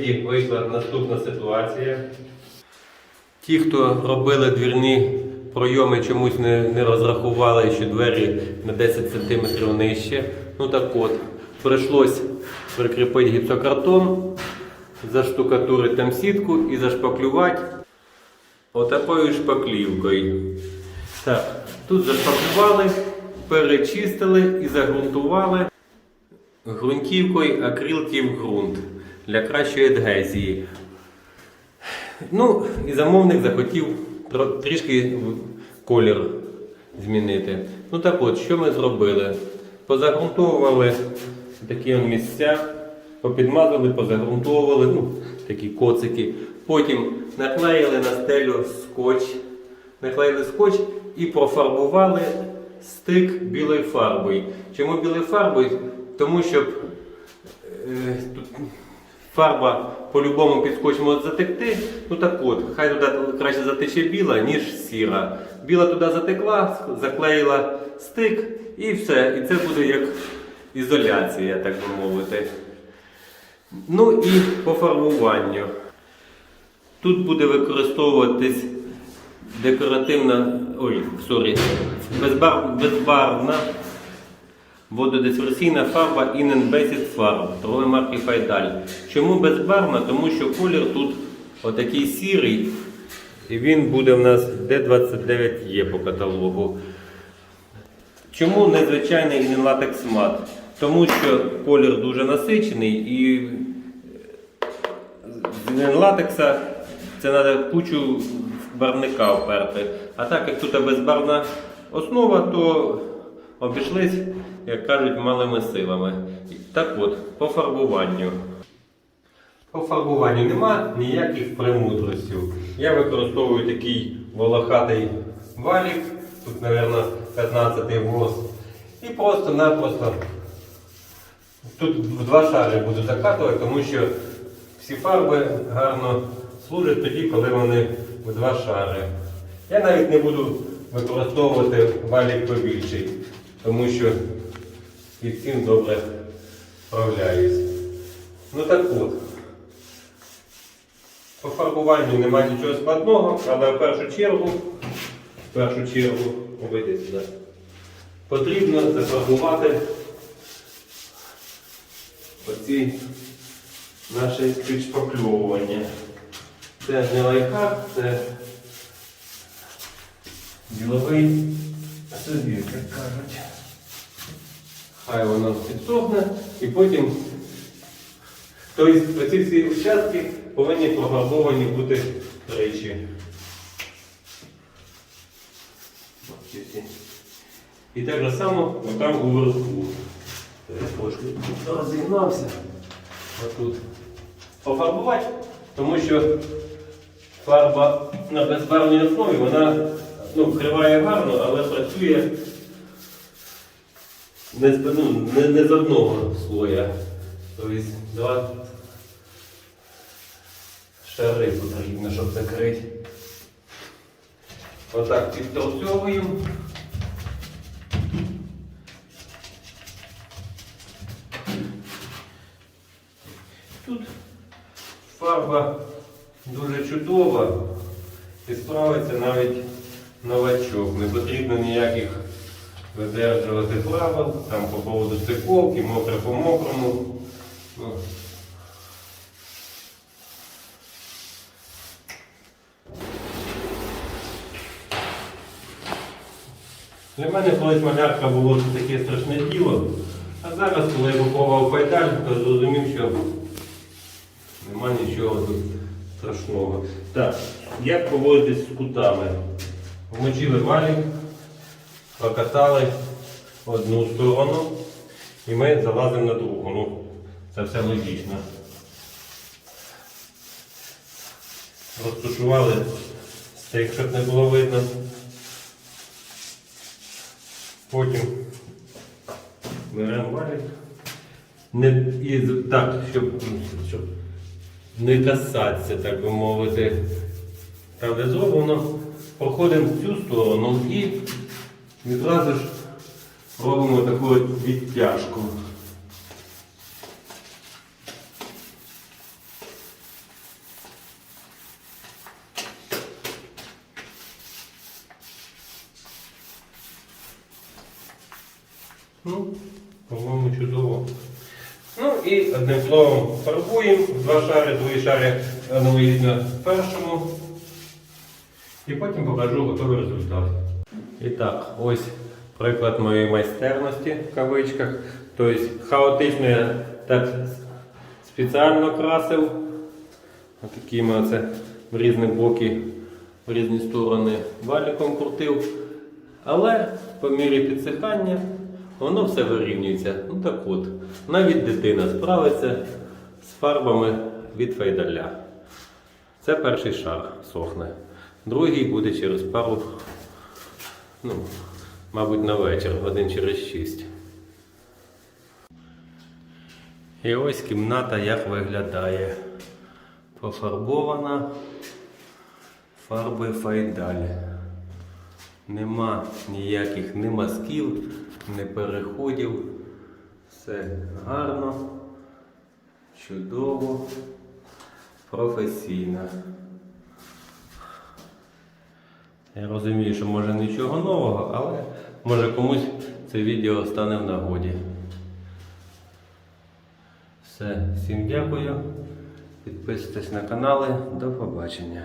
прикритті вийшла наступна ситуація. Ті, хто робили двірні пройоми, чомусь не, не розрахували, що двері на 10 см нижче. Ну так от, прийшлось прикріпити гіпсокартон, заштукатурити там сітку і зашпаклювати отакою шпаклівкою. Так, тут зашпаклювали, перечистили і загрунтували ґрунтівкою акрилків ґрунт для кращої адгезії. Ну, і замовник захотів трішки колір змінити. Ну так от, що ми зробили? Позагрунтовували такі місця, попідмазали, позагрунтовували, ну, такі коцики. Потім наклеїли на стелю скотч, наклеїли скотч і профарбували стик білою фарбою. Чому білою фарбою? Тому що тут фарба по-любому під скотч може затекти. Ну так от, хай туди краще затече біла, ніж сіра. Біла туди затекла, заклеїла стик і все. І це буде як ізоляція, так би мовити. Ну і по фарбуванню. Тут буде використовуватись декоративна, ой, сорі, безбар, безбарвна вододисперсійна фарба Inen Basic Farb торгової марки Файдаль. Чому безбарвна? Тому що колір тут отакий сірий, і він буде в нас D29 є по каталогу. Чому незвичайний Latex Matte? Тому що колір дуже насичений і з латекса це треба кучу барвника вперти. А так як тут безбарвна основа, то обійшлись, як кажуть, малими силами. Так от, по фарбуванню. По фарбуванню нема ніяких премудростей. Я використовую такий волохатий валік, тут, мабуть, 15 ВОЗ. І просто-напросто тут в два шари буду закатувати, тому що всі фарби гарно служать тоді, коли вони в два шари. Я навіть не буду використовувати валік побільший, тому що і цим добре справляюсь. Ну так от. По фарбуванню немає нічого складного, але в першу чергу, в першу чергу, обійди сюди, потрібно зафарбувати оці наші підшпакльовування. Це не лайфхак, це діловий собі, як кажуть. Хай воно підсохне і потім Тобто ці всі участки повинні профарбовані бути тричі. І так же само там уверху. Я трошки розігнався. Отут. Пофарбувати, тому що фарба на безбарвній основі вона ну, вкриває гарно, але працює не з, ну, не, не з одного слоя. Тобто два шари потрібно, щоб закрити. Отак підторцьовуємо. Тут фарба дуже чудова і справиться навіть новачок. Не потрібно ніяких видержувати правил, там по поводу стиковки, мокре по мокрому. Ну, Для мене колись малярка було таке страшне діло, а зараз, коли я купував пайдаль, то зрозумів, що нема нічого тут страшного. Так, як поводитись з кутами? Вмочили валік, прокатали одну сторону і ми залазимо на другу. Ну, це все логічно. Розташували стейк, щоб не було видно. Потім беремо валік. Не, і, так, щоб, щоб не касатися, так би мовити. Де зроблено, проходимо в цю сторону і Відразу ж робимо таку відтяжку. Ну, по-моєму, чудово. Ну і одним словом фарбуємо, два шари, дві шари аналогічно першому. І потім покажу готовий результат. І так, ось приклад моєї майстерності в кавичках. Тобто хаотично я так спеціально красив. Отакими оце в різні боки, в різні сторони валіком крутив. Але по мірі підсихання воно все вирівнюється. Ну так от, навіть дитина справиться з фарбами від фейдаля. Це перший шар сохне. Другий буде через пару, ну, мабуть, на вечір, годин через 6. І ось кімната як виглядає. Пофарбована фарби файдаль. Нема ніяких ні мазків, ні переходів. Все гарно, чудово, професійно. Я розумію, що може нічого нового, але може комусь це відео стане в нагоді. Все, всім дякую. Підписуйтесь на канали. До побачення.